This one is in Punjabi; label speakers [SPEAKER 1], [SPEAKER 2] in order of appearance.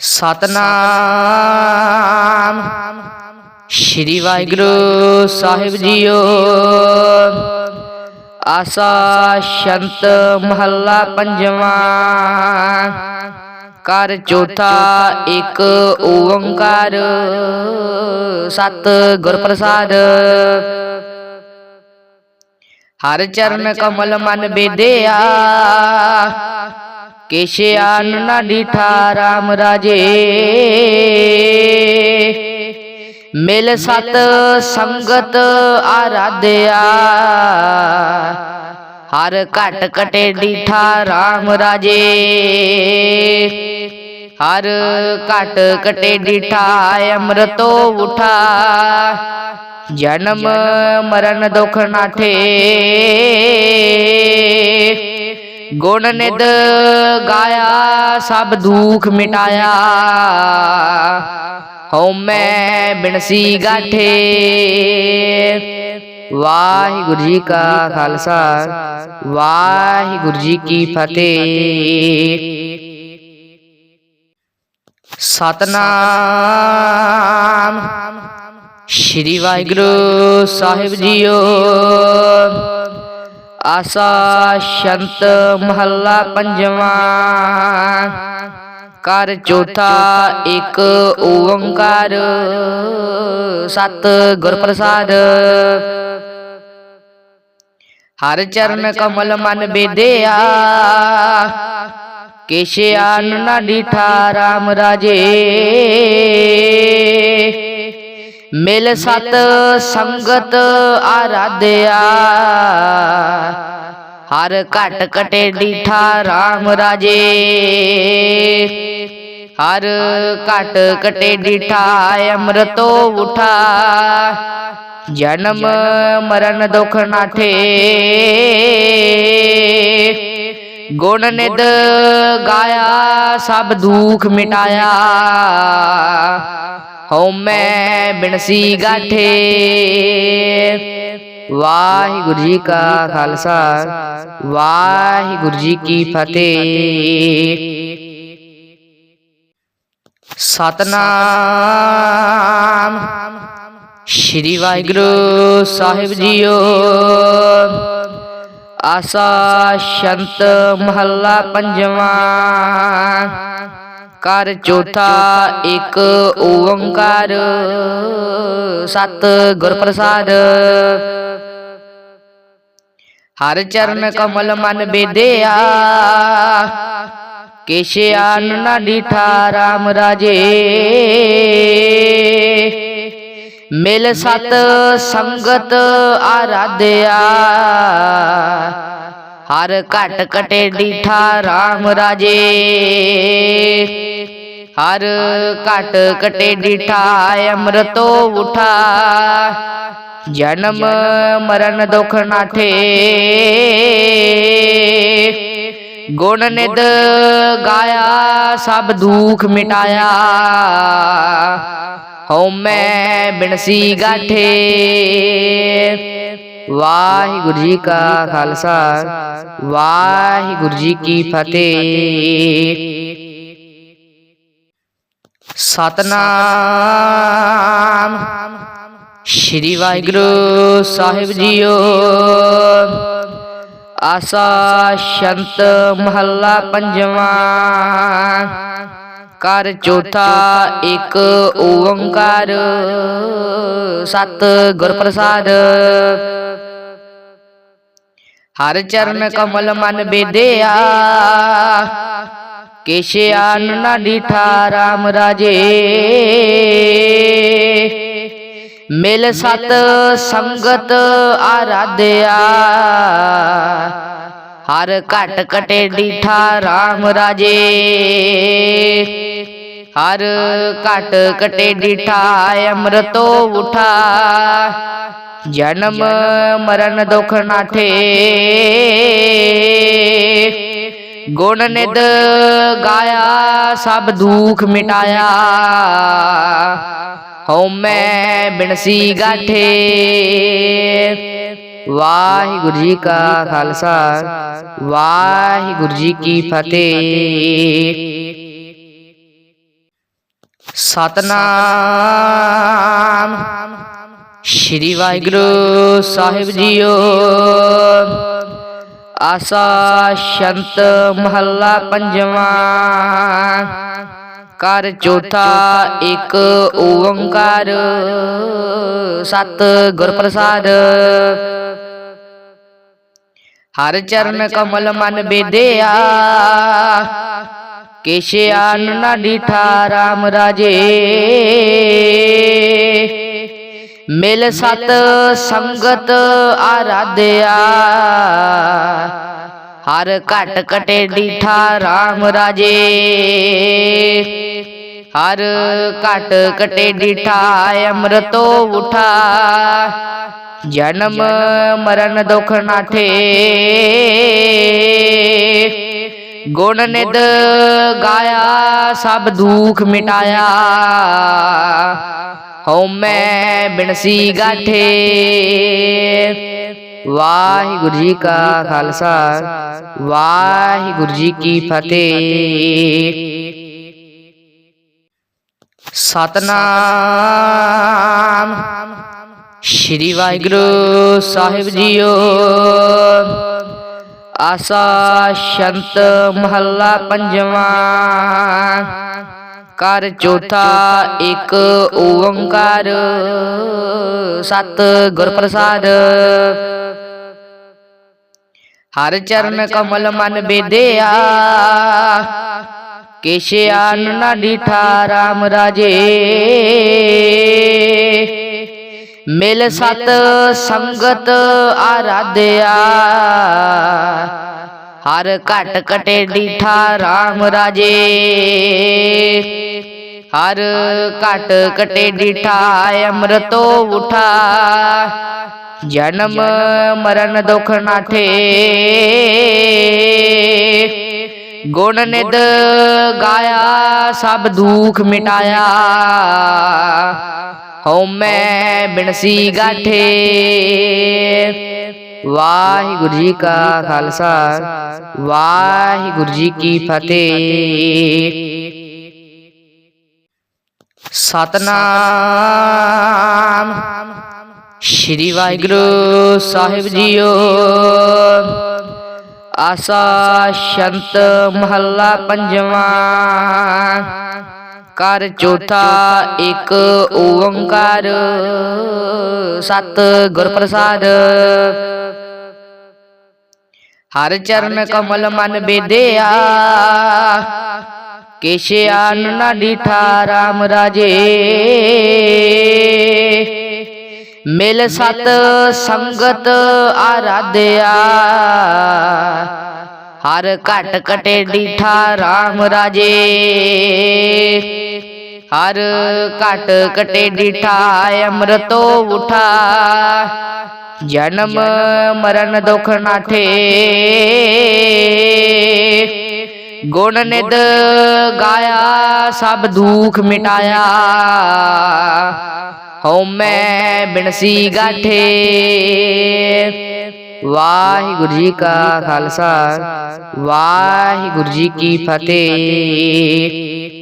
[SPEAKER 1] ਸਤਨਾਮ। ਸ਼੍ਰੀ ਵਾਹਿਗੁਰੂ ਸਾਹਿਬ ਜੀਓ। ਆਸਾ ਸ਼ੰਤ ਮਹੱਲਾ ਪੰਜਵਾਂ। ਕਰ ਚੌਥਾ ਇੱਕ ਓੰਕਾਰ। ਸਤ ਗੁਰ ਪ੍ਰਸਾਦ ਹਰ ਚਰਨ ਕਮਲ ਮਨ ਬੇਦਿਆ ਕੇਸ਼ਿਆਨ ਨਾ ਡੀਠਾ RAM ਰਾਜੇ ਮਿਲ ਸਤ ਸੰਗਤ ਆਰਾਧਿਆ ਹਰ ਘਟ ਕਟੇ ਡੀਠਾ RAM ਰਾਜੇ ਹਰ ਘਟ ਕਟੇ ਡੀਠਾ ਅੰਮ੍ਰਿਤੋ ਉਠਾ ਜਨਮ ਮਰਨ ਦੁਖ ਨਾਠੇ ਗੁਣ ਨਿਦ ਗਾਇਆ, ਸਭ ਦੁਖ ਮਿਟਾਇਆ। ਹਉ ਮੈਂ ਬਿਨਸੀ ਗਾਠੇ। ਵਾਹਿਗੁਰੂ ਜੀ ਕਾ ਖਾਲਸਾ, ਵਾਹਿਗੁਰੂ ਜੀ ਕੀ ਫਤਿਹ। ਸਤਨਾਮ। ਸ਼੍ਰੀ ਵਾਹਿਗੁਰੂ ਸਾਹਿਬ ਜੀਓ। ਆਸਾ ਸ਼ੰਤ ਮਹੱਲਾ ਪੰਜਵਾਂ। ਕਰ ਚੌਥਾ ਇੱਕ ਓੰਕਾਰ। ਸਤ ਗੁਰ ਪ੍ਰਸਾਦ ਹਰ ਚਰਨ ਕਮਲ ਮਨ ਬੇਦਿਆ। ਕੇਸ਼ਿਆਨ ਨਾ ਡੀਠਾ RAM ਰਾਜੇ। ਮਿਲ ਸਤ ਸੰਗਤ ਆਰਾਧਿਆ। ਹਰ ਘਟ ਕਟੇ ਡੀਠਾ RAM ਰਾਜੇ। ਹਰ ਘਟ ਕਟੇ ਡੀਠਾ ਅੰਮ੍ਰਿਤੋ ਉਠਾ। ਜਨਮ ਮਰਨ ਦੁਖ ਨਾਠੇ। ਗੁਣ ਨਿਦ ਗਾਇਆ ਸਭ ਦੁਖ ਮਿਟਾਇਆ। ਹਉ ਮੈਂ ਬਿਨਸੀ ਗਾਠੇ। ਵਾਹਿਗੁਰੂ ਜੀ ਕਾ ਖਾਲਸਾ, ਵਾਹਿਗੁਰੂ ਜੀ ਕੀ ਫਤਿਹ। ਸਤਨਾਮ ਸ਼੍ਰੀ ਵਾਹਿਗੁਰੂ ਸਾਹਿਬ ਜੀਓ। ਆਸਾ ਸ਼ੰਤ ਮਹੱਲਾ ਪੰਜਵਾਂ। ਕਰ ਚੌਥਾ ਇੱਕ ਓੰਕਾਰ। ਸਤ ਗੁਰ ਪ੍ਰਸਾਦ। ਹਰ ਚਰਨ ਕਮਲ ਮਨ ਬੇਦਿਆ। ਕੇਸ਼ਿਆਨ ਨਾ ਡੀਠਾ RAM ਰਾਜੇ। ਮਿਲ ਸਤ ਸੰਗਤ ਆਰਾਧਿਆ। ਹਰ ਘਟ ਕਟੇ ਡੀਠਾ RAM ਰਾਜੇ। ਹਰ ਘਟ ਕਟੇ ਡੀਠਾ ਅੰਮ੍ਰਿਤੋ ਉਠਾ। ਜਨਮ ਮਰਨ ਦੁਖ ਨਾਠੇ ਗੁਣ ਨਿਦ ਗਾਇਆ, ਸਭ ਦੁਖ ਮਿਟਾਇਆ। ਹਉ ਮੈਂ ਬਿਨਸੀ ਗਾਠੇ। ਵਾਹਿਗੁਰੂ ਜੀ ਕਾ ਖਾਲਸਾ ਵਾਹਿਗੁਰੂ ਜੀ ਕੀ ਫਤਿਹ। ਸਤਨਾਮ। ਸ਼੍ਰੀ ਵਾਹਿਗੁਰੂ ਸਾਹਿਬ ਜੀਓ। ਆਸਾ ਸ਼ੰਤ ਮਹੱਲਾ ਪੰਜਵਾਂ। ਕਰ ਚੌਥਾ ਇੱਕ ਓੰਕਾਰ। ਸਤ ਗੁਰ ਪ੍ਰਸਾਦ। ਹਰ ਚਰਨ ਕਮਲ ਮਨ ਬੇਦਿਆ। ਕੇਸ਼ਿਆਨ ਨਾ ਡੀਠਾ RAM ਰਾਜੇ। ਮਿਲ ਸਤ ਸੰਗਤ ਆਰਾਧਿਆ। ਹਰ ਘਟ ਕਟੇ ਡੀਠਾ RAM ਰਾਜੇ। ਹਰ ਘਟ ਕਟੇ ਡੀਠਾ ਅੰਮ੍ਰਿਤੋ ਉਠਾ। ਜਨਮ ਮਰਨ ਦੁਖ ਨਾਠੇ ਗੁਣ ਨਿਦ ਗਾਇਆ ਸਭ ਦੁਖ ਮਿਟਾਇਆ। ਹਉ ਮੈਂ ਬਿਨਸੀ ਗਾਠੇ। ਵਾਹਿਗੁਰੂ ਜੀ ਕਾ ਖਾਲਸਾ। ਵਾਹਿਗੁਰੂ ਜੀ ਕੀ ਫਤਿਹ। ਸਤਨਾਮ। ਸ਼੍ਰੀ ਵਾਹਿਗੁਰੂ ਸਾਹਿਬ ਜੀਓ। ਆਸਾ ਸ਼ੰਤ ਮਹੱਲਾ ਪੰਜਵਾਂ। ਕਰ ਚੌਥਾ ਇੱਕ ਓੰਕਾਰ। ਸਤ ਗੁਰ ਪ੍ਰਸਾਦ। ਹਰ ਚਰਨ ਕਮਲ ਮਨ ਬੇਦਿਆ। ਕੇਸ਼ਿਆਨ ਨਾ ਡੀਠਾ RAM ਰਾਜੇ। ਮਿਲ ਸਤ ਸੰਗਤ ਆਰਾਧਿਆ। ਹਰ ਘਟ ਕਟੇ ਡੀਠਾ RAM ਰਾਜੇ। ਹਰ ਘਟ ਕਟੇ ਡੀਠਾ ਅੰਮ੍ਰਿਤੋ ਉਠਾ। ਜਨਮ ਮਰਨ ਦੁਖ ਨਾਠੇ ਗੁਣ ਨਿਦ ਗਾਇਆ ਸਭ ਦੁਖ ਮਿਟਾਇਆ। ਹਉ ਮੈਂ ਬਿਨਸੀ ਗਾਠੇ। ਵਾਹਿਗੁਰੂ ਜੀ ਕਾ ਖਾਲਸਾ, ਵਾਹਿਗੁਰੂ ਜੀ ਕੀ ਫਤਿਹ। ਸਤਨਾਮ ਸ਼੍ਰੀ ਵਾਹਿਗੁਰੂ ਸਾਹਿਬ ਜੀਓ। ਆਸਾ ਸ਼ੰਤ ਮਹੱਲਾ ਪੰਜਵਾਂ। ਕਰ ਚੌਥਾ ਇੱਕ ਓੰਕਾਰ। ਸਤ ਗੁਰ ਪ੍ਰਸਾਦ ਹਰ ਚਰਨ ਕਮਲ ਮਨ ਬੇਦਿਆ ਕੇਸ਼ਿਆਨ ਨਾ ਡੀਠਾ RAM ਰਾਜੇ। ਮਿਲ ਸਤ ਸੰਗਤ ਆਰਾਧਿਆ। ਹਰ ਘਟ ਕਟੇ ਡੀਠਾ RAM ਰਾਜੇ। ਹਰ ਘਟ ਕਟੇ ਡੀਠਾ ਅੰਮ੍ਰਿਤੋ ਉਠਾ। ਜਨਮ ਮਰਨ ਦੁਖ ਨਾਠੇ। ਗੁਣ ਨਿਦ ਗਾਇਆ ਸਭ ਦੁਖ ਮਿਟਾਇਆ। ਹਉ ਮੈਂ ਬਿਨਸੀ ਗਾਠੇ। ਵਾਹਿਗੁਰੂ ਜੀ ਕਾ ਖਾਲਸਾ, ਵਾਹਿਗੁਰੂ ਜੀ ਕੀ ਫਤਿਹ। ਸਤਨਾਮ ਸ਼੍ਰੀ ਵਾਹਿਗੁਰੂ ਸਾਹਿਬ ਜੀਓ। ਆਸਾ ਸ਼ੰਤ ਮਹੱਲਾ ਪੰਜਵਾਂ। ਕਰ ਚੌਥਾ ਇੱਕ ਓੰਕਾਰ। ਸਤ ਗੁਰ ਪ੍ਰਸਾਦ ਹਰ ਚਰਨ ਕਮਲ ਮਨ ਬੇਦਿਆ ਕੇਸ਼ਿਆਨ ਨਾ ਡੀਠਾ RAM ਰਾਜੇ। ਮਿਲ ਸਤ ਸੰਗਤ ਆਰਾਧਿਆ। ਹਰ ਘਟ ਕਟੇ ਡੀਠਾ RAM ਰਾਜੇ। ਹਰ ਘਟ ਕਟੇ ਡੀਠਾ, ਅੰਮ੍ਰਿਤੋ ਉਠਾ। ਜਨਮ ਮਰਨ ਦੁਖ ਨਾਠੇ ਗੁਣ ਨਿਦ ਗਾਇਆ, ਸਭ ਦੁਖ ਮਿਟਾਇਆ। ਹਉ ਮੈਂ ਬਿਨਸੀ ਗਾਠੇ। ਵਾਹਿਗੁਰੂ ਜੀ ਕਾ ਖਾਲਸਾ, ਵਾਹਿਗੁਰੂ ਜੀ ਕੀ ਫਤਿਹ।